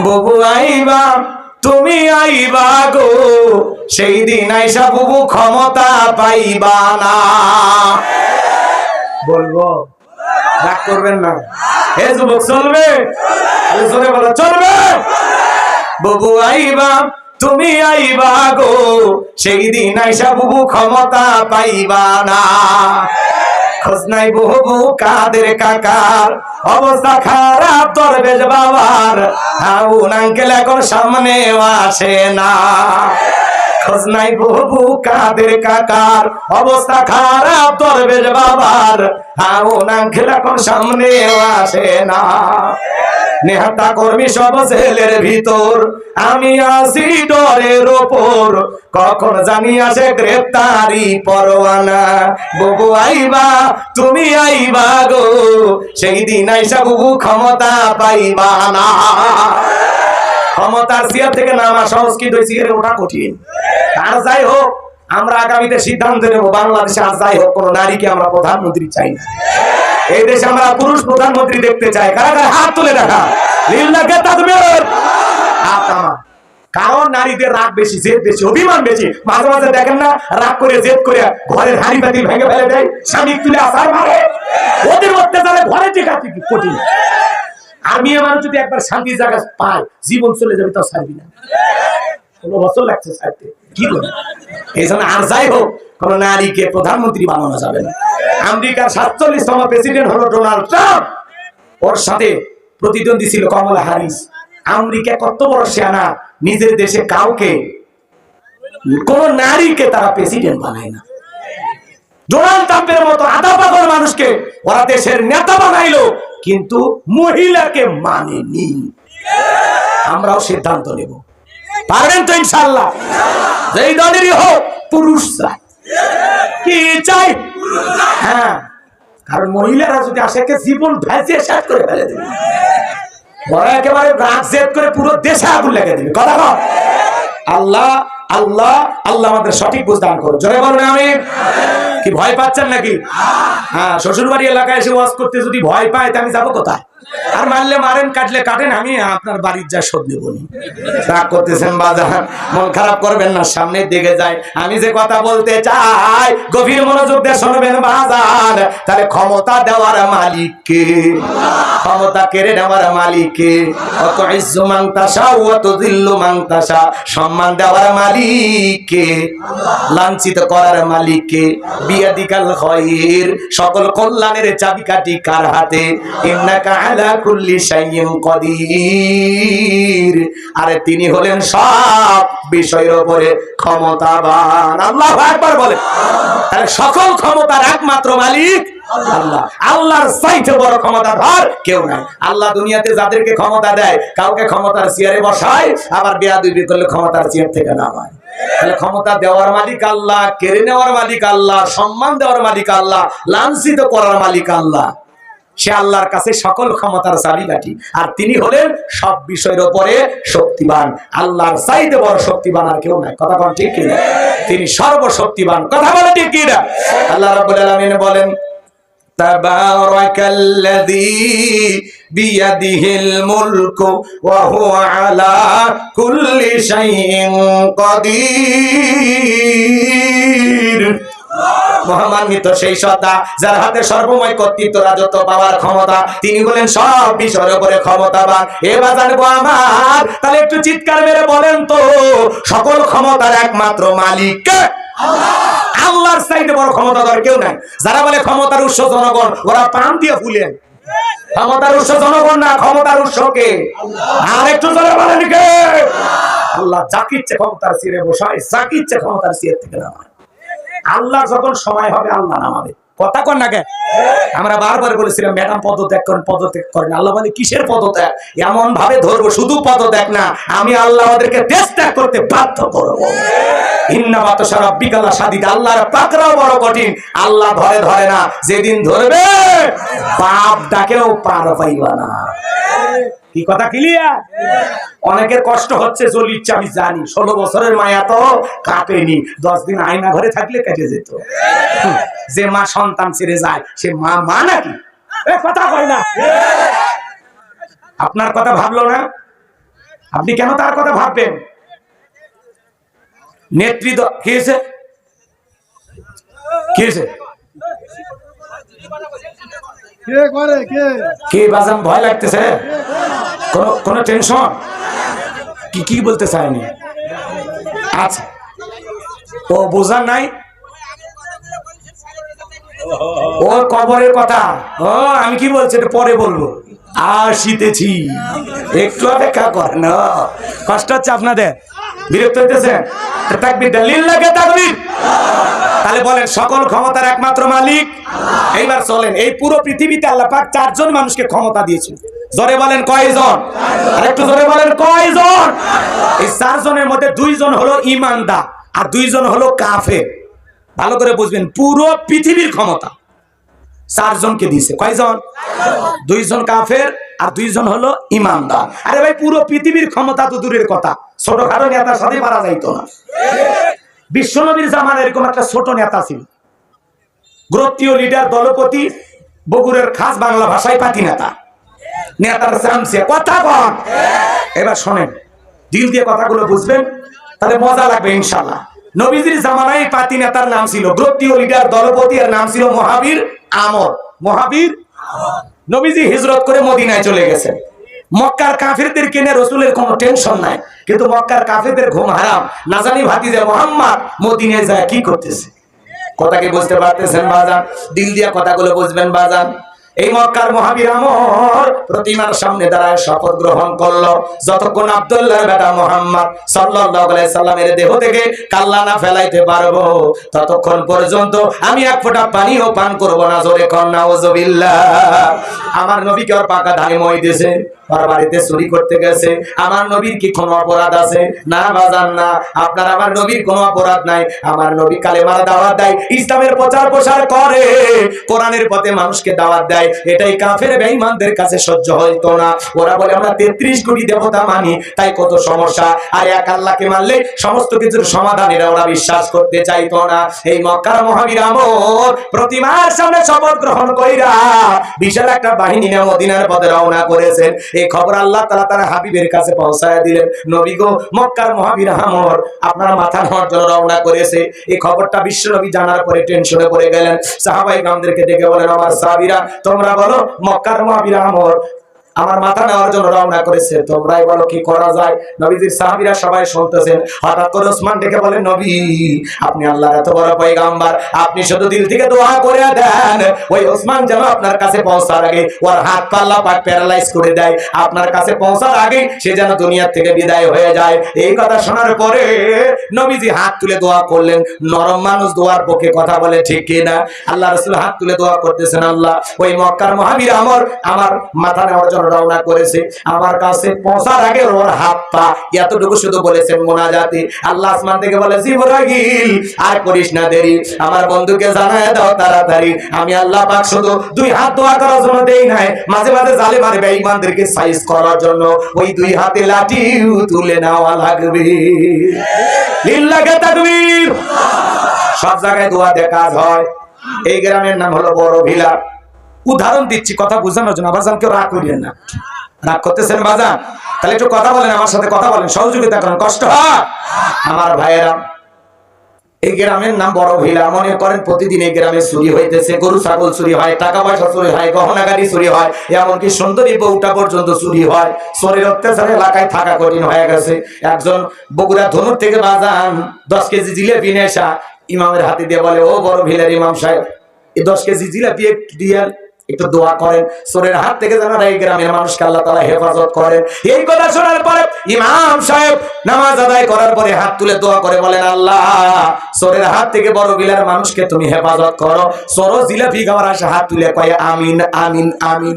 বুবু আইবা, তুমি আইবা গো। সেই দিন আইসা বুবু ক্ষমতা পাইবা না। বলব, রাগ করবেন না। হে যুবক, চলবে? জোরে বলো, চলবে? বুবু আইবা, তুমি আইবা গো। সেই দিন আইসা বুবু ক্ষমতা পাইবা না। খোঁজ নাই বহু কাদের কাকার। অবস্থা খারাপ তোর বেশ বাবার। হাউন আঙ্কেল এখন সামনে আসে না। খোঁজ নাই বহু কাদের কাকার। অবস্থা খারাপ তোর বেশ বাবার। হাউন আঙ্কেল এখন সামনে আসে না। নেহাতা কর্মী সব জেলের ভিতর। আমি আসি ডরের ওপর। কখন জানি আসে গ্রেপ্তারি পরোয়ানা। বুবু আইবা, তুমি আইবা গো। সেই দিন আইসা বুবু ক্ষমতা পাইবা না। ক্ষমতার চেয়ার থেকে নামা সংস্কৃত ওঠা কঠিন। আর যাই হোক আমরা আগামীতে সিদ্ধান্ত নেব, বাংলাদেশে আর যাই হোক, কোন নারীকে আমরা প্রধানমন্ত্রী চাই না। এই দেশে আমরা পুরুষ প্রধানমন্ত্রী দেখতে চাই। কারা কারা হাত তুলে দেখা? নামা। কারণ নারীদের রাগ বেশি, জেদ বেশি, অভিমান বেশি। মাঝে মাঝে দেখেন না, রাগ করে, জেদ করে ঘরের হাড়ি পাতি ভেঙে ফেলে দেয়, স্বামী তুলে আসার মারে। ওদের অত্যাচারে ঘরে টেকা কঠিন। আর মেয়ে মানুষ যদি একবার শান্তি জায়গা পায় জীবন চলে যাবে, তাও ছাড়বি না। ষোলো বছর লাগছে ছাড়তে। কি করে এই জন্য আর যাই হোক, কোন নারীকে প্রধানমন্ত্রী বানানো যাবে না। আমেরিকার সাতচল্লিশতম প্রেসিডেন্ট হলো ডোনাল্ড ট্রাম্প। ওর সাথে প্রতিদ্বন্দ্বী ছিল কমলা হারিস আমেরিকা কত বড় সেনা, নিজের দেশে কাউকে, কোন নারীকে তারা প্রেসিডেন্ট বানায় না। ডোনাল্ড ট্রাম্পের মতো আধা পাগল মানুষকে ওরা দেশের নেতা বানাইলো, কিন্তু মহিলাকে মানেনি। আমরাও সিদ্ধান্ত নেব। পারবেন তো ইনশাল্লাহ যেই দলেরই হোক, পুরুষ চাই। কি চাই? হ্যাঁ কারণ মহিলারা যদি আসে জীবন ভেজে শেষ করে ফেলে দেবে। একেবারে করে পুরো দেশে আল্লাহ আল্লাহ আল্লাহ আমাদের সঠিক করো জয় বলুন আমি কি ভয় পাচ্ছেন নাকি? হ্যাঁ শ্বশুর বাড়ি এলাকায় এসে ওয়াজ করতে যদি ভয় পায়, তা আমি যাব কোথায়? আর মারলে মারেন, কাটলে কাটেন, আমি আপনার বাড়ির যা নেব রাগ করতেছেন বাজার, মন খারাপ করবেন না দিকে আমি যে কথা বলতে চাই, গভীর মনোযোগ দিয়ে শুনবেন বাজার। তাহলে ক্ষমতা দেওয়ার মালিককে, ক্ষমতা কেড়ে নেওয়ার মালিককে। অত মাংতাসা অত দিল্লু মাংতাসা সম্মান দেওয়ার মালিককে, লাঞ্ছিত করার মালিককে। বিয়াদিকাল খয়ের, সকল কল্যাণের চাবিকাঠি কার হাতে? ইন্নাকা আরে তিনি হলেন সব বিষয়ের উপরে ক্ষমতাবান। বলে সকল ক্ষমতার একমাত্র মালিক আল্লাহ। দুনিয়াতে যাদেরকে ক্ষমতা দেয়, কাউকে ক্ষমতার চেয়ারে বসায়, আবার বেয়াদবি করলে ক্ষমতার চেয়ার থেকে নামায় তাহলে ক্ষমতা দেওয়ার মালিক আল্লাহ, কেড়ে নেওয়ার মালিক আল্লাহ, সম্মান দেওয়ার মালিক আল্লাহ, লাঞ্ছিত করার মালিক আল্লাহ। সে আল্লাহর কাছে সকল ক্ষমতার চাবিকাঠি আর তিনি হলেন সব বিষয়ের উপরে শক্তিবান আল্লাহর চাইতে বড় শক্তিবান আর কেউ নাই কথা কোন ঠিক কিনা তিনি সর্বশক্তিবান কথা বলে ঠিক কিনা আল্লাহ রাব্বুল আলামিন বলেন تبارك الذي بيده الملك وهو على كل شيء قدير মহামান্বিত সেই সত্তা যার হাতে সর্বময় কর্তৃত্ব রাজত্ব পাওয়ার ক্ষমতা, তিনি বলেন সব বিষয়ের উপরে ক্ষমতাবান। এবার জানব আমার, তাহলে একটু চিৎকার মেরে বলেন তো, সকল ক্ষমতার একমাত্র মালিক? আল্লাহর সাইডে বড় ক্ষমতাধর কেউ নাই। যারা বলে ক্ষমতার উৎস জনগণ, ওরা পান দিয়ে ফুলেন ক্ষমতার উৎস জনগণ না, ক্ষমতার উৎস কে? আর একটু জোরে বলেন কে? আল্লাহ যাকে ইচ্ছে ক্ষমতার সিরে বসায়, যাকে ইচ্ছে ক্ষমতার সিরে থেকে নামায়। আল্লাহ যখন সময় হবে, আল্লাহ নামাবে। কথা কর না আমরা বারবার বলেছিলাম, ম্যাডাম, পদত্যাগ করেন পদত্যাগ করেন। আল্লাহ বলে, কিসের পদত্যাগ? এমন ভাবে ধরবো, শুধু পদত্যাগ না, আমি আল্লাহ ওদেরকে দেশ ত্যাগ করতে বাধ্য করব। যেদিন ধরবে, বাপ ডাকেও পার পাইবা না। কি কথা ক্লিয়ার অনেকের কষ্ট হচ্ছে চলিচ্ছে আমি জানি। ষোলো বছরের মায়া তো কাঁপেনি। দশ দিন আয়না ঘরে থাকলে কেটে যেত। যে মা সন্তান ছেড়ে যায় সে মা মা নাকি? কথা কয় না। আপনার কথা ভাবলো না? আপনি কেন তার কথা ভাববেন? নেতৃত্ব কি হয়েছে? কি হয়েছে? কে করে কে? কি বাজান ভয় লাগতেছে? কোনো টেনশন কি কি বলতে চায়নি আচ্ছা। ও বোঝার নাই? ও কবরের কথা। ও আমি কি বলছি? এটা পরে বলব। আসিতেছি। একটু অপেক্ষা ও, কষ্ট হচ্ছে আপনাদের। বিরক্ত হইতেছেন তাকবির দলিল লাগে তাকবির? তাহলে বলেন সকল ক্ষমতার একমাত্র মালিক। এইবার চলেন। এই পুরো পৃথিবীতে আল্লাহ পাক চারজন মানুষকে ক্ষমতা দিয়েছেন। জোরে বলেন কয়জন? আর একটু জোরে বলেন কয়জন? এই চারজনের মধ্যে দুইজন হলো ইমানদা আর দুইজন হলো কাফের। ভালো করে বুঝবেন, পুরো পৃথিবীর ক্ষমতা। চারজনকে দিয়েছে। কয়জন? দুইজন কাফের আর দুইজন হলো ইমানদার আরে ভাই, পুরো পৃথিবীর ক্ষমতা তো দূরের কথা। ছোটখাটো নেতার সাথে পারা যাইতো না। বিশ্বনবীর জামান এরকম একটা ছোট নেতা ছিল। গোত্রীয় লিডার দলপতি, বগুড়ের খাস বাংলা ভাষায় পাতি নেতা। নেতার কথা এবার শোনেন, দিল দিয়ে কথাগুলো বুঝবেন, তাহলে মজা লাগবে ইনশাল্লাহ নবীজির জামানায় পাতি নেতার নাম ছিল লিডার দলপতি এর নাম ছিল মহাবীর আমর। মহাবীর নবীজি হিজরত করে মদিনায় চলে গেছেন। মক্কার কাফিরদের কিনে রসুলের কোনো টেনশন নাই, কিন্তু মক্কার কাফিরদের ঘুম হারাম। না জানি ভাতিজে মোহাম্মদ মদিনায় যায় কি করতেছে। কথা কি বুঝতে পারতেছেন বাজান? দিল দিয়া কথাগুলো বুঝবেন বাজান। এই মক্কার মহাবীর আমর প্রতিমার সামনে দাঁড়ায় শপথ গ্রহণ করল। যতক্ষণ আব্দুল্লাহ বেটা মোহাম্মদ আলাইহি সাল্লামের দেহ থেকে কাল্লা না ফেলাইতে পারব, ততক্ষণ পর্যন্ত আমি এক ফোঁটা পানিও পান করব না, জোরে নাউজুবিল্লাহ। আমার নবীকে ওর পাকা ধানে মই দিয়েছে বাড়িতে চুরি করতে গেছে। আমার নবীর কি কোনো অপরাধ আছে? না, বাজান, না। আপনার, আমার নবীর কোনো অপরাধ নাই। আমার নবী কালেমার দাওয়াত দেয়, ইসলামের প্রচার প্রসার করে। কোরআনের পথে মানুষকে দাওয়াত দেয় এটাই কাফের বেঈমানদের কাছে সহ্য হইতো না। ওরা বলে, আমরা তেত্রিশ কোটি দেবতা মানি, তাই কত সমস্যা। আর এক আল্লাহকে মানলে সমস্ত কিছুর সমাধান এরা, ওরা বিশ্বাস করতে চাইতো না। এই মক্কার মহাবীর আমর প্রতিমার সামনে শপথ গ্রহণ কইরা বিশাল একটা বাহিনী নিয়ে মদিনার পথে রওনা করেছেন। এই খবর আল্লাহ তাআলা তার হাবিবের কাছে পৌঁছায় দিলেন। নবী গো, মক্কার মহাবীর আমর আপনার মাথা নেওয়ার জন্য রওনা করেছে। এই খবরটা বিশ্ব নবী জানার পরে টেনশনে পড়ে গেলেন। সাহাবাই গ্রামদেরকে ডেকে বলেন, আমার সাহাবীরা তোমরা বলো মক্কার মহাবীর আমর। আমার মাথা নেওয়ার জন্য রওনা করেছে। তোমরাই বলো কি করা যায়? নবীজির সাহাবীরা সবাই শুনতেছেন। হঠাৎ করে ওসমান ডেকে বলেন, নবী, আপনি আল্লাহর এত বড় পয়গাম্বার। আপনি শুধু দিল থেকে দোয়া করে দেন। ওই ওসমান যেন আপনার কাছে পৌঁছার আগে ওর হাত পাল্লা পাক প্যারালাইজ করে দেয়। আপনার কাছে পৌঁছার আগে সে যেন দুনিয়ার থেকে বিদায় হয়ে যায়। এই কথা শোনার পরে নবীজি হাত তুলে দোয়া করলেন। নরম মানুষ দোয়ার পক্ষে কথা বলে, ঠিক কিনা আল্লাহ রসুল হাত তুলে দোয়া করতেছেন আল্লাহ। ওই মক্কার মহাবীর আমর, আমার মাথা নেওয়ার জন্য রওনা করেছে। আমার কাছে পৌঁছার আগে ওর হাত পা এতটুকু শুধু বলেছেন, মোনাজাতি। আল্লাহ আসমান থেকে বলে, জিবরাইল, আর করিস না দেরি। আমার বন্ধুকে জানায় দাও তাড়াতাড়ি। আমি আল্লাহ পাক শুধু দুই হাত দোয়া করার জন্য দেই নাই, মাঝে মাঝে জালে মারে বেঈমানদেরকে সাইজ করার জন্য। ওই দুই হাতে লাঠিও তুলে নেওয়া লাগবে। লিল্লাহে তাকবীর। সব জায়গায় দোয়াতে কাজ হয়। এই গ্রামের নাম হলো বড় ভিলা। উদাহরণ দিচ্ছি, কথা বোঝানোর জন্য। আবার কেউ রাগ করিয়েন না। রাগ করতেছেন বাজান? তাহলে একটু কথা বলেন, আমার সাথে কথা বলেন, সহযোগিতা করেন, কষ্ট আমার ভাইয়েরা, এই গ্রামের নাম বড় ভিলা। মনে করেন প্রতিদিন এই গ্রামে চুরি হইতেছে, গরু, ছাগল চুরি হয়, টাকা পয়সা চুরি হয়, গহনা গাড়ি চুরি হয়, এমনকি সুন্দরী বউটা পর্যন্ত চুরি হয়। চোরের অত্যাচারে এলাকায় থাকা কঠিন হয়ে গেছে। একজন বগুড়া ধনুর থেকে বাজান, দশ কেজি জিলেপি নেশা, ইমামের হাতে দিয়ে বলে, ও বড় ভিলার ইমাম সাহেব, এই দশ কেজি জিলাপি দিয়ে একটু দোয়া করেন। সোরের হাত থেকে যেন এই গ্রামের মানুষকে আল্লাহ তালা হেফাজত করেন। এই কথা শোনার পরে ইমাম সাহেব নামাজ আদায় করার পরে হাত তুলে দোয়া করে বলেন, আল্লাহ, সোরের হাত থেকে বড় গিলার মানুষকে তুমি হেফাজত করো। সরো জিলাপি খাওয়ার আসে হাত তুলে কয়ে, আমিন আমিন আমিন।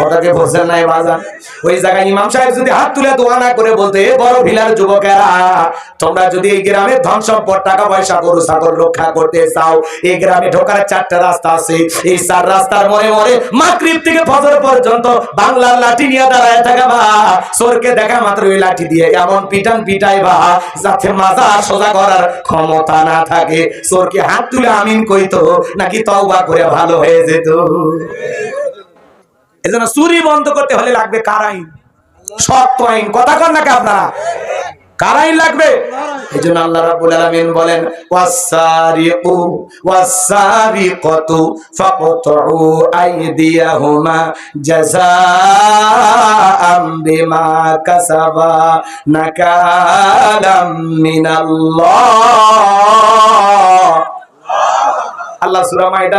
কথাকে বোঝেন নাই বাজান। ওই জায়গায় ইমাম সাহেব যদি হাত তুলে দোয়া না করে বলতে, "এ বড় ভিলার যুবকেরা, তোমরা যদি এই গ্রামের ধন সম্পদ, টাকা পয়সা, গরু, ছাগল রক্ষা করতে চাও, এই গ্রামে ঢোকার চারটা রাস্তা আছে। এই চার রাস্তার মনে মনে মাগরিব থেকে ফজর পর্যন্ত বাংলার লাঠি নিয়ে দাঁড়ায় থাকা বা। চোরকে দেখা মাত্র ওই লাঠি দিয়ে এমন পিটান পিটাই বা, যাতে মাজা সোজা করার ক্ষমতা না থাকে। চোরকে হাত তুলে আমিন কইতো, নাকি তওবা করে ভালো হয়ে যেত। এজন্য চুরি বন্ধ করতে হলে লাগবে কার আইন? শক্ত আইন। কথা কন নাকি আপনারা? লাগবে? আল্লাহ রাব্বুল আলামিন বলেন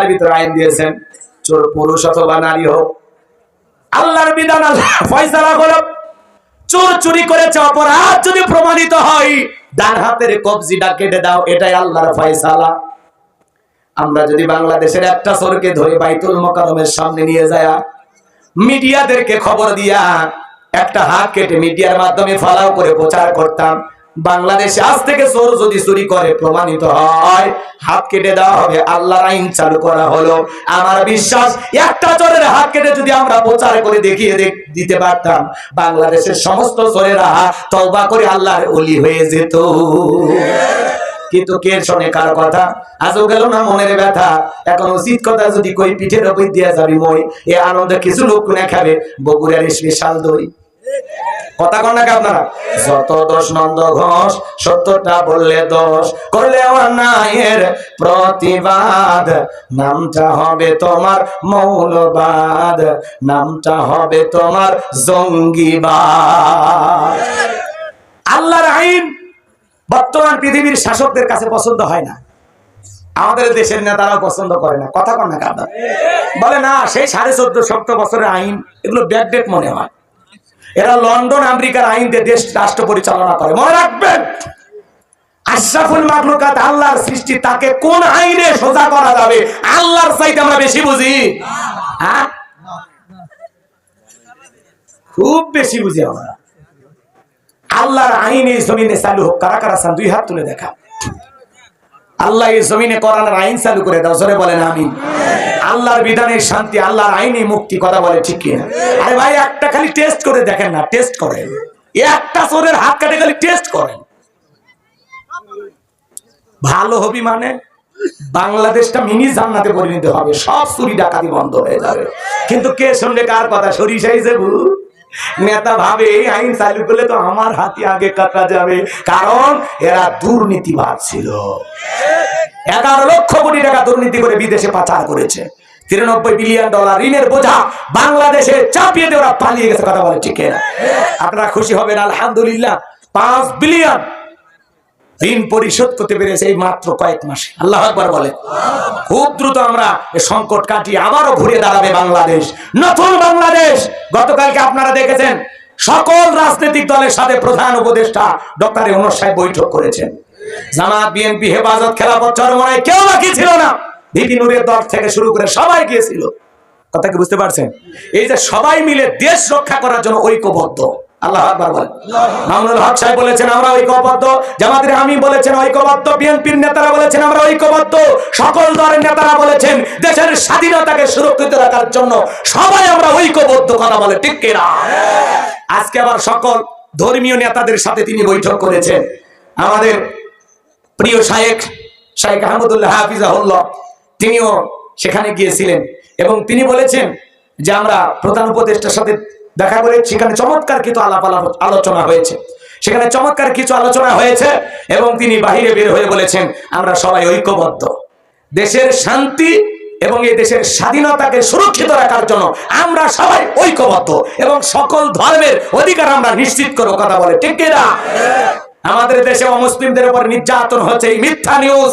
ভিতরে আইন দিয়েছেন, চোর, পুরুষ অথবা নারী হোক আল্লাহর বিধান ফয়সালা হলো চোর চুরি করেছে, অপরাধ যদি প্রমাণিত হয়, ডান হাতের কবজিটা কেটে দাও, এটাই আল্লাহর ফয়সালা। আমরা যদি বাংলাদেশের একটা চোরকে ধরে বাইতুল মোকারমের সামনে নিয়ে যায়, মিডিয়াদেরকে খবর দিয়া একটা হাত কেটে মিডিয়ার মাধ্যমে ফলাও করে প্রচার করতাম। বাংলাদেশে আজ থেকে চোর যদি চুরি করে, প্রমাণিত হয়। হাত কেটে দেওয়া হবে, আল্লাহর আইন চালু করা হলো। আমার বিশ্বাস, একটা চোরের হাত কেটে যদি আমরা প্রচার করে দেখিয়ে দিতে পারতাম, বাংলাদেশের সমস্ত চোরেরা তওবা করে আল্লাহর অলি হয়ে যেত। কিন্তু কে শোনে কার কথা? আজও গেল না মনের ব্যথা। এখন উচিত কথা যদি কই, পিঠের ওপর দিয়া যাবি মই। এ আনন্দে কিছু লোক না খাবে, বগুড়ার স্পেশাল দই। কথা কন নাকি আপনারা? যত দোষ নন্দ ঘোষ, সত্যটা বললে দোষ, করলে অন্যায়ের প্রতিবাদ। নামটা হবে তোমার মৌলবাদ, নামটা হবে তোমার জঙ্গিবাদ। আল্লাহর আইন বর্তমান পৃথিবীর শাসকদের কাছে পছন্দ হয় না। আমাদের দেশের নেতারাও পছন্দ করে না। কথা কন বলে, না, সেই সাড়ে চোদ্দ সপ্তাহ বছরের আইন, এগুলো ব্যাকডেট মনে হয়। এরা লন্ডন, আমেরিকার আইন দিয়ে দেশ রাষ্ট্র পরিচালনা করে। মনে রাখবেন, আশরাফুল মাকলুকাত আল্লাহর সৃষ্টি তাকে কোন আইনে সোজা করা যাবে? আল্লাহর চাইতে আমরা বেশি বুঝি। হ্যাঁ? খুব বেশি বুঝি আমরা। আল্লাহর আইন এই জমিনে চালু হোক। কারা কারা চান? দুই হাত তুলে দেখা। আল্লাহ এই জমিনে কোরআনের আইন চালু করে দাও, জোরে বলেন আমিন। আল্লাহর বিধানের শান্তি, আল্লাহর আইনে মুক্তি, কথা বলে ঠিক কিনা? আরে ভাই, একটা খালি টেস্ট করে দেখেন না টেস্ট করেন। একটা চোরের হাত কাটে খালি টেস্ট করেন। ভালো হবি মানে বাংলাদেশটা মিনি জান্নাতে পরিণত হবে, সব চুরি ডাকাতি বন্ধ হয়ে যাবে। কিন্তু কে শুনলে কার কথা? সরিষাই যাবু নেতা ভাবে, এই আইন চালু করলে তো আমার হাতি আগে কাটা যাবে। কারণ এরা দুর্নীতিবাদ ছিল। এগারো লক্ষ কোটি টাকা দুর্নীতি করে বিদেশে পাচার করেছে। তিরানব্বই বিলিয়ন ডলার ঋণের বোঝা বাংলাদেশে চাপিয়ে দিয়ে ওরা পালিয়ে গেছে, কথা বলে ঠিক আপনারা খুশি হবেন, আলহামদুলিল্লাহ। পাঁচ বিলিয়ন ঋণ পরিশোধ করতে পেরেছে এই মাত্র কয়েক মাসে। আল্লাহ একবার বলে। খুব দ্রুত আমরা সংকট কাটিয়ে আবারও ঘুরে দাঁড়াবে বাংলাদেশ। নতুন বাংলাদেশ! গতকালকে আপনারা দেখেছেন, সকল রাজনৈতিক দলের সাথে প্রধান উপদেষ্টা ডক্টর ইউনুস সাহেব বৈঠক করেছেন। জামাত, বিএনপি, হেফাজত, খেলাফত চরমনায় কেউ বাকি ছিল না। ভিপি নুরের দল থেকে শুরু করে সবাই গিয়েছিল। কথা কি বুঝতে পারছেন? এই যে সবাই মিলে দেশ রক্ষা করার জন্য ঐক্যবদ্ধ। আল্লাহ সাহেব বলেছেন, আমরা ঐক্যবদ্ধ। আমি বলেছেন বিএনপির নেতারা বলেছেন, আমরা সকল নেতারা বলেছেন, দেশের স্বাধীনতাকে সুরক্ষিত রাখার জন্য সবাই আমরা ঐক্যবদ্ধ। কথা বলে আজকে সকল ধর্মীয় নেতাদের সাথে তিনি বৈঠক করেছেন। আমাদের প্রিয় শায়েক শায়েক আহমদুল্লাহ হাফিজাহুল্লাহ, তিনিও সেখানে গিয়েছিলেন এবং তিনি বলেছেন যে আমরা প্রধান উপদেষ্টার সাথে দেখা করে সেখানে চমৎকার কিছু আলাপ আলাপ- আলোচনা হয়েছে। সেখানে চমৎকার কিছু আলোচনা হয়েছে এবং তিনি বাহিরে বের হয়ে বলেছেন, আমরা সবাই ঐক্যবদ্ধ। দেশের শান্তি এবং এই দেশের স্বাধীনতাকে সুরক্ষিত রাখার জন্য আমরা সবাই ঐক্যবদ্ধ এবং সকল ধর্মের অধিকার আমরা নিশ্চিত করব। কথা বলে, ঠিক কিনা? আমাদের দেশে অমুসলিমদের উপর নির্যাতন হচ্ছে, এই মিথ্যা নিউজ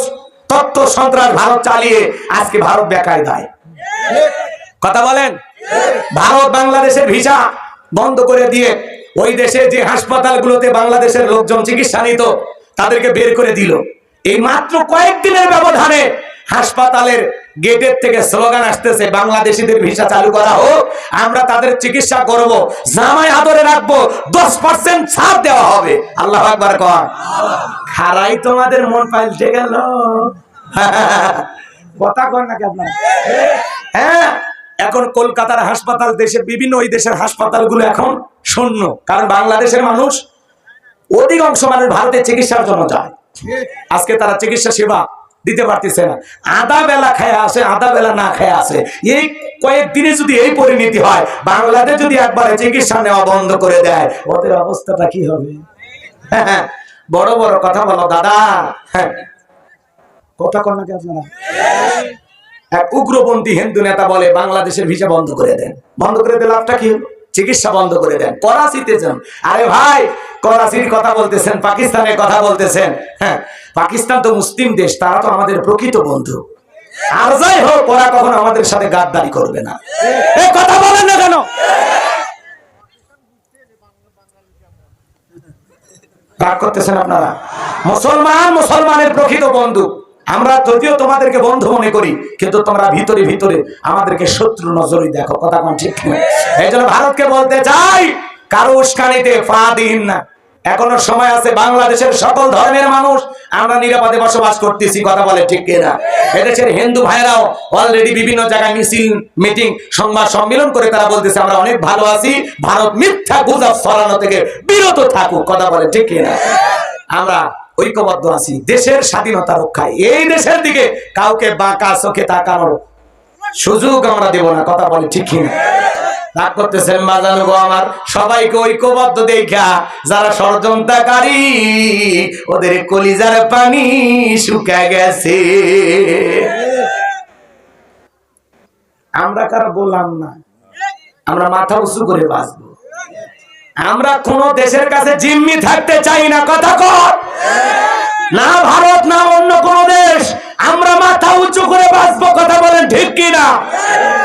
তত্ত্ব সন্ত্রাস ভারত চালিয়ে আজকে ভারত বেকায় দেয় কথা বলেন? ভারত বাংলাদেশের ভিসা বন্ধ করে দিয়ে ওই দেশে যে হাসপাতালগুলোতে বাংলাদেশের লোকজন চিকিৎসা নিত, তাদেরকে বের করে দিল। এই মাত্র কয়েকদিনের ব্যবধানে হাসপাতালের গেটের থেকে স্লোগান আসতেছে, বাংলাদেশিদের ভিসা চালু করা হোক, আমরা তাদের চিকিৎসা করব, জামাই আদরে রাখব, দশ পার্সেন্ট ছাড় দেওয়া হবে। আল্লাহ একবার কর। খারাই তোমাদের মন পাল্টে গেল। কথা কর নাকি আপনার? হ্যাঁ। এখন কলকাতার হাসপাতাল দেশের বিভিন্ন ওই দেশের হাসপাতালগুলো এখন শূন্য। কারণ বাংলাদেশের মানুষ অধিকাংশ মানুষ ভারতে চিকিৎসার জন্য যায়। আজকে তারা চিকিৎসা সেবা দিতে পারতেছে না। আধা বেলা খায় আসে, আধা বেলা না খায় আসে। এই কয়েকদিনে যদি এই পরিণতি হয়, বাংলাদেশ যদি একবারে চিকিৎসা নেওয়া বন্ধ করে দেয়, ওদের অবস্থাটা কি হবে? বড় বড় কথা বলো, দাদা। হ্যাঁ। কথা কর নাকি আপনারা? এক উগ্রপন্থী হিন্দু নেতা বলে বাংলাদেশের ভিসা বন্ধ করে দেন। বন্ধ করে দিলে লাভটা কি? চিকিৎসা বন্ধ করে দেন। করাচিতে যান। আরে ভাই, করাচির কথা বলতেছেন, পাকিস্তানের কথা বলতেছেন। হ্যাঁ পাকিস্তান তো মুসলিম দেশ, তারা তো আমাদের প্রকৃত বন্ধু। আর যাই হোক, ওরা কখনো আমাদের সাথে গাদ্দারি করবে না। কথা বলেন না কেন? রাগ করতেছেন আপনারা? মুসলমান মুসলমানের প্রকৃত বন্ধু। আমরা যদিও তোমাদেরকে বন্ধু মনে করি, কিন্তু তোমরা ভিতরে ভিতরে আমাদেরকে শত্রু নজরে দেখো। কথা কোন ঠিক এই জন্য ভারতকে বলতে চাই, কারও উস্কানিতে পা দিন না। এখনও সময় আছে, বাংলাদেশের সকল ধর্মের মানুষ, আমরা নিরাপদে বসবাস করতেছি, কথা বলে ঠিক কিনা? এদেশের হিন্দু ভাইরাও অলরেডি বিভিন্ন জায়গায় মিছিল মিটিং সংবাদ সম্মেলন করে তারা বলতেছে, আমরা অনেক ভালো আছি, ভারত মিথ্যা গুজব ছড়ানো থেকে বিরত থাকুক। কথা বলে ঠিক কিনা? আমরা ঐক্যবদ্ধ আছি। দেশের স্বাধীনতা রক্ষায়। এই দেশের দিকে কাউকে বাঁকা চোখে তাকানোর সুযোগ আমরা দেব না, কথা বলে ঠিক কিনা। রাগ করতেছেন বাজানো গো আমার। সবাইকে ঐক্যবদ্ধ দেখা যারা ষড়যন্ত্রকারী, ওদের কলিজার পানি শুকা গেছে। আমরা কারও বললাম না। আমরা মাথা উঁচু করে বাঁচবো। আমরা কোন দেশের কাছে জিম্মি থাকতে চাই না, কথা কর। না ভারত, না অন্য কোন দেশ। আমরা মাথা উঁচু করে বাঁচবো, কথা বলেন ঠিক কি না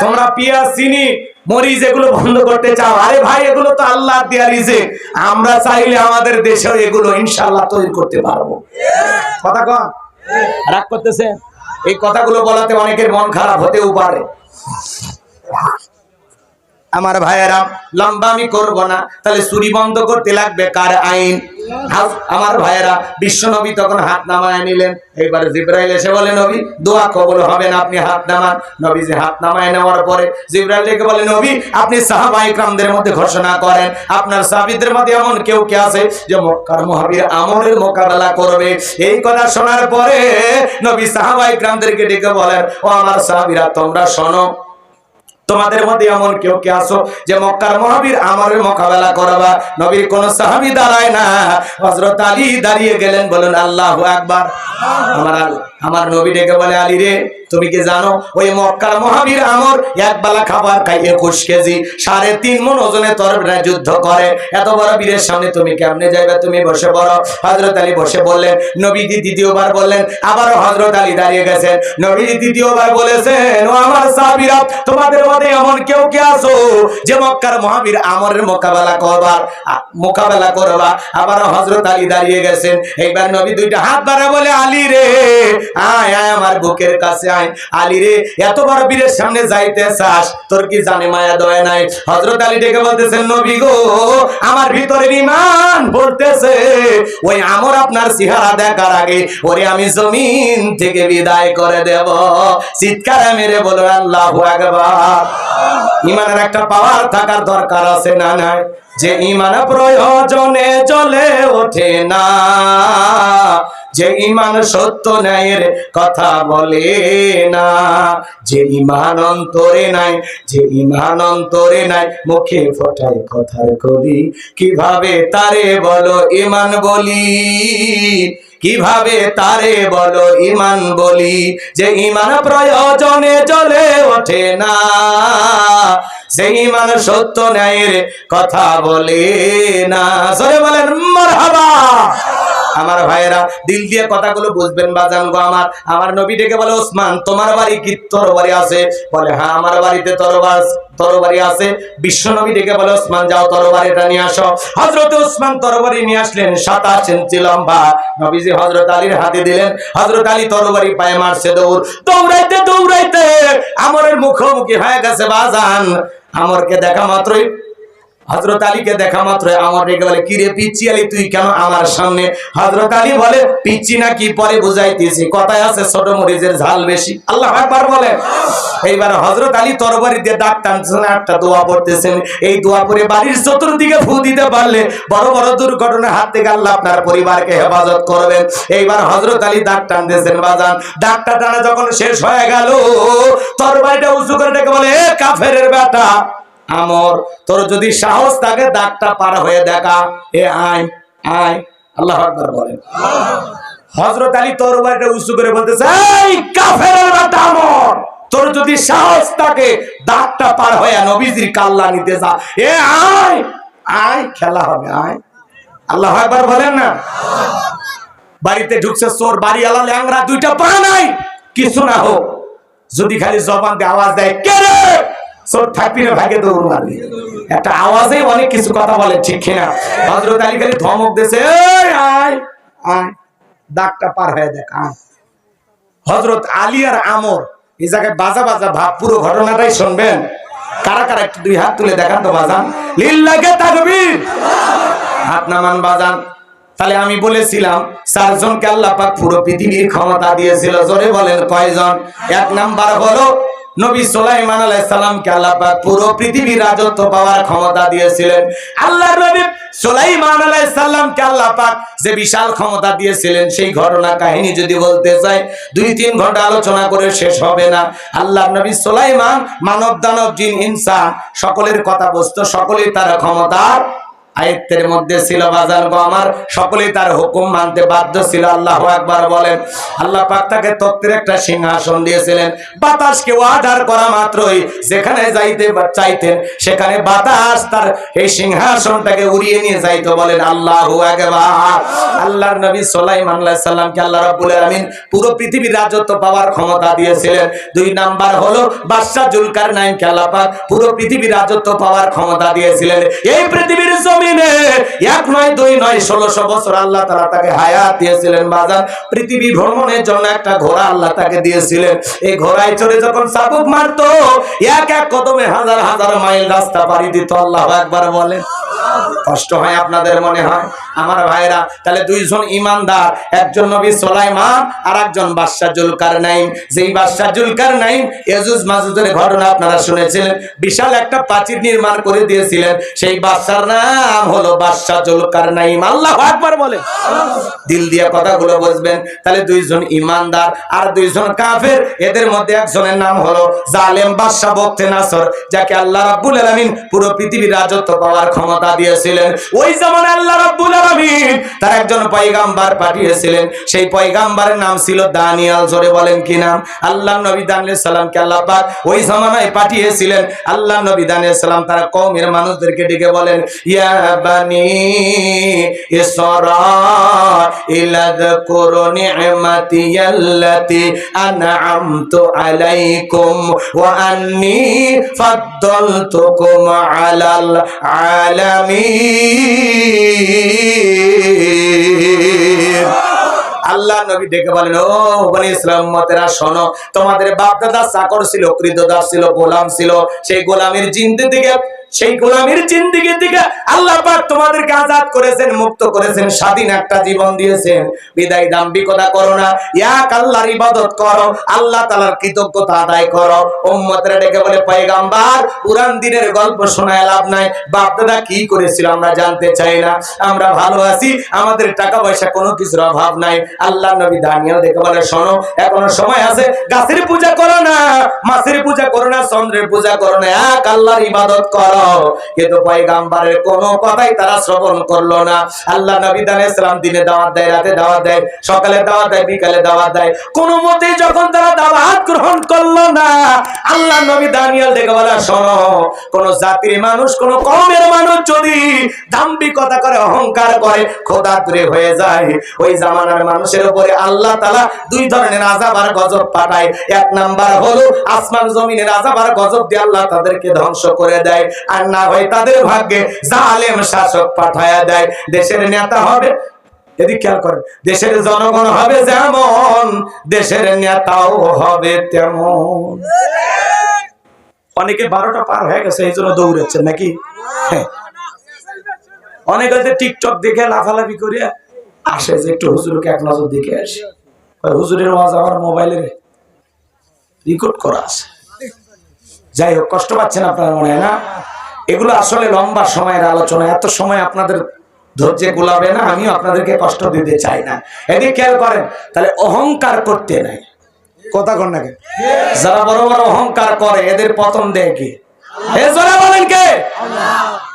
তোমরা পিয়াজ, চিনি, মরিচ এগুলো বন্ধ করতে চাও। আরে ভাই, এগুলো তো আল্লাহ দেয়া রিজে আমরা চাইলে আমাদের দেশেও এগুলো ইনশাল্লাহ তৈরি করতে পারব। কথা কন। রাগ করতেছে এই কথাগুলো বলাতে অনেকের মন খারাপ হতেও পারে। আমার ভাইয়েরা, লম্বা আমি করব না। তাহলে চুরি বন্ধ করতে লাগবে কার আইন? আমার ভাইয়েরা বিশ্ব নবী তখন হাত নামায় নিলেন। এইবার জিব্রাইল এসে বলে, নবী, দোয়া কবল হবে না আপনি হাত নামান। নবী যে হাত নামায় নেওয়ার পরে জিব্রাইল ডেকে বলে, নবী, আপনি সাহাবা ইকরামদের মধ্যে ঘোষণা করেন। আপনার সাহাবীদের মধ্যে এমন কেউ কে আছে যে মক্কার মহাবীর আমলের মোকাবেলা করবে? এই কথা শোনার পরে নবী সাহাবা ইকরামদেরকে ডেকে বলেন, ও আমার সাহাবীরা, তোমরা শোনো। তোমাদের মধ্যে এমন কেউ কে আসো যে মক্কার মহাবীর আমার মোকাবেলা করবা? নবীর কোন সাহাবি দাঁড়ায় না। হজরত আলী দাঁড়িয়ে গেলেন বলেন আল্লাহ একবার আমার আল- আমার নবী ডেকে বলে, আলী রে, তুমি কি জানো? ওই মক্কার মহাবীর আমর এক বেলা খাবার খাই একুশ কেজি। সাড়ে তিন মন ওজনে তরবারি যুদ্ধ করে। এত বড় বীরের সামনে তুমি কেমনে যাইবে? তুমি বসে বড় হজরত আলী বসে বললেন নবীজি দ্বিতীয়বার বললেন, আবারও হজরত আলী দাঁড়িয়ে গেছেন। নবীজি দ্বিতীয়বার বলেছেন, ও আমার সাহাবীরা, তোমাদের মধ্যে এমন কেউ কে আছো যে মক্কার মহাবীর আমরের মোকাবেলা করবার মোকাবেলা করবা? আবার হজরত আলী দাঁড়িয়ে গেছেন। এইবার নবী দুইটা হাত বাড়া বলে, আলী রে আয় আয় আমার বুকের কাছে আয়। আলী রে এত বড় বীরের সামনে যাইতে চাস, তোর কি জানে মায়া দয়া নাই? হজরত আলী ডেকে বলতেছেন, নবী গো, আমার ওই আমর আপনার চেহারা দেখার আগে ওরে আমি জমিন থেকে বিদায় করে দেব। চিৎকার মেরে বলো আল্লাহ ইমানের একটা পাওয়ার থাকার দরকার আছে না নাই? যে ইমান প্রয়োজনে চলে ওঠে না। যে ইমান সত্য ন্যায়ের কথা বলে না, যে ইমান অন্তরে নাই, যে ইমান অন্তরে নাই, মুখে ফোটায় কথার কলি। কীভাবে তারে বলো ইমান বলি? কীভাবে তারে বলো ইমান বলি? যে ইমান প্রয়োজনে চলে ওঠে না সেই ইমান সত্য ন্যায়ের কথা বলে না। সরে বলেন, মারহাবা! আমার ভাইয়েরা, দিল দিয়ে কথাগুলো বুঝবেন বাজান গো আমার। আমার নবী ডেকে বলে, ওসমান, তোমার বাড়ি কি তরবারি আছে? বলে হ্যাঁ আমার বাড়িতে তরবার, তরবারি আছে। বিশ্ব নবী ডেকে বলে, ওসমান, যাও তরবারিটা নিয়ে আসো। হজরত ওসমান তরবারি নিয়ে আসলেন, সাতাশ ইঞ্চি লম্বা। নবীজি হজরত আলীর হাতে দিলেন হজরত আলী তরবারি পায়ে মারছে দৌড়। দৌড়াইতে দৌড়াইতে, আমরের মুখোমুখি হয়ে গেছে বাজান। আমরকে দেখা মাত্রই হজরত আলীকে দেখা মাত্র আমার রেগে বলে কিরে পিচ্ছি আলী, তুই কেন আমার সামনে? হজরত আলী বলে পিচ্ছি নাকি পরে বুঝাইতেছি, কথায় আছে ছোট মরিচের ঝাল বেশি। আল্লাহ একবার বলে, এইবার হজরত আলী তরবারি দিয়ে দাগ টানছেন একটা দোয়া পড়তেছেন। এই দোয়া পরে বাড়ির চতুর্দিকে ফু দিতে পারলে বড় বড় দুর্ঘটনা হাত থেকে আল্লাহ আপনার পরিবারকে হেফাজত করবেন। এইবার হজরত আলী দাগ টানতেছেন, বাজান দাগটা টানা যখন শেষ হয়ে গেল, তরবারিটা উঁচু করে ডেকে বলে কাফের বেটা আমর, তোর যদি সাহস থাকে দাগটা পার হয়ে দেখা। এ আয় আয়, আল্লাহ আকবার বলেন। হজরত আলী তরবারিটা উঁচু করে বলতেছে, এই আমর, তোর যদি সাহস থাকে দাগটা পার হয়ে নবীজির কাল্লা নিতে যা। এ আয় আয়, খেলা হবে, আয়। আল্লাহ একবার বলেন না? বাড়িতে ঢুকছে চোর বাড়ি আলা ল্যাংরা দুইটা পা নাই, কিছু না হোক। যদি খালি জবান দিয়ে আওয়াজ দেয়, কে রে? চোর থাকবি না দৌড় একটা আওয়াজে অনেক কিছু কথা বলে, ঠিক হজরত আয় আয়, দাগটা পার হয়ে হজরত আমর পুরো ঘটনাটাই শুনবেন। কারা কারা একটু দুই হাত তুলে দেখান তো বাজান। হাত নামান বাজান। তাহলে আমি বলেছিলাম, চারজনকে আল্লাহ পুরো পৃথিবীর ক্ষমতা দিয়েছিল, জোরে বলেন কয়জন? এক নাম্বার হলো নবী সুলাইমান আলাইহিস সালামকে আল্লাহ পাক পুরো পৃথিবীর রাজত্ব পাওয়ার ক্ষমতা দিয়েছিলেন। আল্লাহর নবী সুলাইমান আলাইহিস সালামকে আল্লাহ পাক যে বিশাল ক্ষমতা দিয়েছিলেন, সেই ঘটনা কাহিনী যদি বলতে চাই, দুই তিন ঘণ্টা আলোচনা করে শেষ হবে না। আল্লাহর নবী সুলাইমান মানব দানব জিন ইনসান সকলের কথা বস্তু সকলেই তারা ক্ষমতার আয়ত্তের মধ্যে ছিল বাজার গো আমার সকলেই তার হুকুম মানতে বাধ্য ছিল। আল্লাহ একবার বলেন। আল্লাহ পাক তাকে তত্ত্বের একটা সিংহাসন দিয়েছিলেন। বাতাসকে অর্ডার করা মাত্রই যেখানে যাইতে চাইতেন, সেখানে বাতাস তার এই সিংহাসনটাকে উড়িয়ে নিয়ে যাইতো বলেন আল্লাহ একবার আল্লাহর নবী সোলাইমান আলাইহিস সালামকে আল্লাহ রাব্বুল আলামিন পুরো পৃথিবীর রাজত্ব পাওয়ার ক্ষমতা দিয়েছিলেন। দুই নাম্বার হলো বাদশা জুলকার নাইনকে আল্লাহ পুরো পৃথিবীর রাজত্ব পাওয়ার ক্ষমতা দিয়েছিলেন। এই পৃথিবীর জমিনে এক নয়, দুই নয়, ষোলোশো বছর আল্লাহ তারা তাকে হায়াত দিয়েছিলেন বাজার। পৃথিবী ভ্রমণের জন্য একটা ঘোড়া আল্লাহ তাকে দিয়েছিলেন। এই ঘোড়ায় চড়ে যখন চাবুক মারতো, এক এক কদমে হাজার হাজার মাইল রাস্তা পাড়ি দিত। আল্লাহ একবার বলেন। কষ্ট হয় আপনাদের মনে হয়? আমার ভাইরা, তাহলে দুইজন ইমানদার, একজন নবী সোলাইমান আর একজন বাদশাহ জুলকার নাইম যেই বাদশাহ জুলকার নাইম এজুজ মাজুজের ঘটনা আপনারা শুনেছিলেন। বিশাল একটা প্রাচীর নির্মাণ করে দিয়েছিলেন। সেই বাদশার নাম হলো জুলকার নাইম আল্লাহ একবার বলে। দিল দিয়ে কথাগুলো বুঝবেন। তাহলে দুইজন ইমানদার আর দুইজন কাফের, এদের মধ্যে একজনের নাম হলো জালেম বাদশাহ বক্তে নাসর, যাকে আল্লাহ রাব্বুল আলামিন পুরো পৃথিবীর রাজত্ব পাওয়ার ক্ষমতা দিয়েছিলেন। ওই জামানে আল্লাহ রাব্বুল আলামিন তার একজন পয়গাম্বার পাঠিয়েছিলেন। সেই পয়গাম্বারের নাম ছিল দানিয়াল, জোরে বলেন কি নাম? আল্লাহ নবী দানিয়াল সালামকে আল্লাহ পাক ওই জামানায় পাঠিয়েছিলেন। আল্লাহ নবী দানিয়াল সালাম তার কওমের মানুষদেরকে ডেকে বলেন, ইয়া ইসরাইল আযকুরু নি'মাতি আল্লাতি আন'আমতু আলাইকুম ওয়া আন্নী ফাদ্দালতুকুম আলাল আলামিন। আল্লাহ নবী ডেকে বলেন, ও বনি ইসলাম মতেরা শোনো, তোমাদের বাপ দাদা চাকর ছিল, কৃতদাস ছিল, গোলাম ছিল, সেই গোলামের জিন্দি থেকে সেই গোলামের জিন্দিগি থেকে আল্লাহ পাক তোমাদেরকে আজাদ করেছেন, মুক্ত করেছেন, স্বাধীন একটা জীবন দিয়েছেন। বিদায় দাম্ভিকতা করো না এক আল্লাহর ইবাদত করো, আল্লাহ তাআলার কৃতজ্ঞতা আদায় করো। উম্মতরা ডেকে বলে, পয়গাম্বার পুরান দিনের গল্প শোনায় লাভ নাই। বাপ দাদা কি করেছিল আমরা জানতে চাই না। আমরা ভালো আছি, আমাদের টাকা পয়সা কোনো কিছুর অভাব নাই। আল্লাহ নবী দানিয়াল দেখে বলে, শোনো, এখনও সময় আছে, গাছের পূজা করো না, মাছের পূজা করো না, চন্দ্রের পূজা করো না। এক আল্লাহর ইবাদত করো। কিন্তু পয়গাম্বারের কোনো কথাই তারা শ্রবণ করল না। আল্লাহ নবী দানিয়াল সালাম দিনে দাওয়াত দেয়, রাতে দাওয়াত দেয়, সকালে দাওয়াত দেয়, বিকালে দাওয়াত দেয়। কোনো মতেই যখন তারা দাওয়াত গ্রহণ করল না, আল্লাহ নবী দানিয়াল দেখে বলে, শোনো, কোন জাতির মানুষ, কোন কমের মানুষ যদি দাম্ভিকতা করে, অহংকার করে, খোদা দূরে হয়ে যায়। ওই জামানার মানুষের উপরে আল্লাহ তালা দুই ধরনের আজাব আর গজব পাঠায়। এক নাম্বার হলো, আসমান জমিনের আজাব আর গজব দিয়ে আল্লাহ তাদেরকে ধ্বংস করে দেয়। আর না হয় তাদের ভাগ্যে জালেম শাসক পাঠায়া দেয়। দেশের নেতা হবে এদিক খেয়াল করেন, দেশের জনগণ হবে যেমন, দেশের নেতাও হবে তেমন। অনেকে বারোটা পার হয়ে গেছে, এই জন্য দৌড়েছেন নাকি? হ্যাঁ। অনেক হয়তো টিকটক দেখে লাফালাফি করে আসে যে একটু হুজুরকে এক নজর দেখে আসি। হুজুরের ওয়াজ আমার মোবাইলে রেকর্ড করা আছে। যাই হোক, কষ্ট পাচ্ছেন আপনারা মনে হয় না? এগুলো আসলে লম্বা সময়ের আলোচনা। এত সময় আপনাদের ধৈর্যে গুলাবে না আমিও আপনাদেরকে কষ্ট দিতে চাই না। এদিকে খেয়াল করেন তাহলে অহংকার করতে নাই। কথা কন নাকি যারা বড় বড় অহংকার করে এদের পতন দেয় কি? এ বলেন কে?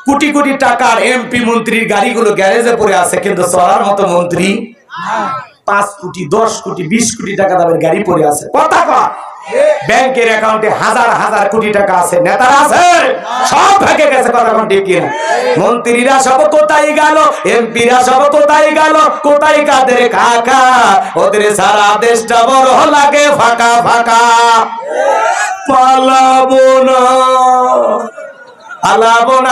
কোটি কোটি টাকার এমপি মন্ত্রীর গাড়িগুলো গ্যারেজে পড়ে আছে কিন্তু চলার মতো মন্ত্রী পাঁচ কোটি দশ কোটি বিশ কোটি টাকা দামের গাড়ি পড়ে আছে। কথা কর ব্যাংকের অ্যাকাউন্টে হাজার হাজার কোটি টাকা আছে, নেতারা আছে? সব ভেঙে গেছে কথা ঠিকই ঠিক কিনা মন্ত্রীরা সব কোথায় গেল? এমপিরা সব কোথায় গেল? কোথায় কাদের কাকা? ওদের সারা দেশটা বড় লাগে ফাঁকা ফাঁকা। পালাবো না। পালাবো না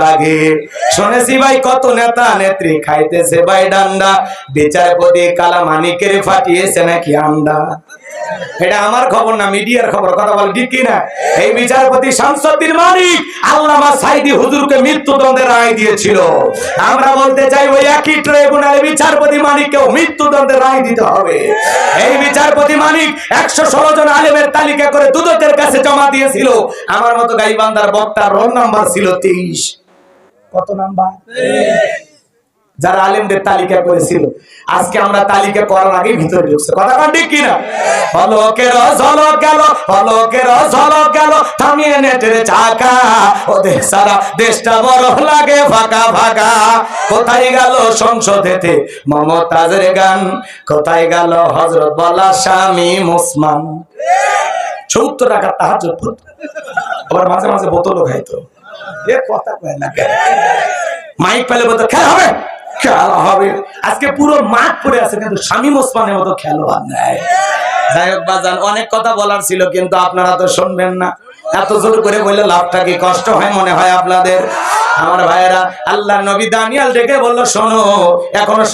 লাগে শুনেছি ভাই, কত নেতা নেত্রী খাইতেছে ভাই ডান্ডা। বিচারপতি কালা মানিকের ফাটিয়েছে নাকি আন্ডা এটা আমার খবর না, মিডিয়ার খবর, কথা বলে ঠিক কিনা? এই বিচারপতি শামসুদ্দিন মালিক আল্লামা সাইদি হুজুরকে মৃত্যুদণ্ডের রায় দিয়েছিল। আমরা বলতে চাই ওই একই ট্রাইব্যুনালে বিচারপতি মানিককেও মৃত্যুদণ্ডের রায় দিতে হবে। এই বিচারপতি মানিক একশো ষোলো জন আলেমের তালিকা করে দুদকের কাছে জমা দিয়েছিল। আমার মতো গাইবান্দার বক্তার রোল নাম্বার ছিল তেইশ কত নাম্বার? যারা আলেমদের তালিকা করেছিল। আজকে আমরা তালিকা করার আগে ভিতরে ঢুকছে। কথা কান ঠিক কিনা? হলকের ঝলক গেল, হলকের ঝলক গেল, থামিয়ে নেটের চাকা। ওদের সারা দেশটা বড় লাগে ফাঁকা ফাঁকা। কোথায় গেল সংসদেতে মমতাজের গান? কোথায় গেল হজরত বলা স্বামী মুসমান? সত্তর টাকা তাহার আবার মাঝে মাঝে বোতলও খাইতো। এ কথা কয় না মাইক পেলে বলতো খেলা হবে? খেলা হবে। আজকে পুরো মাঠ পড়ে আছে, কিন্তু স্বামী ওসমানের মতো খেলোয়াড় নেয় যাই হোক বাজান, অনেক কথা বলার ছিল, কিন্তু আপনারা তো শুনবেন না। এত জোর করে বললে লাভটা কি কষ্ট হয় মনে হয় আপনাদের? আমার ভাইয়েরা, আল্লাহ নবী দানিয়াল ডেকে বলল, শোনো, এখনও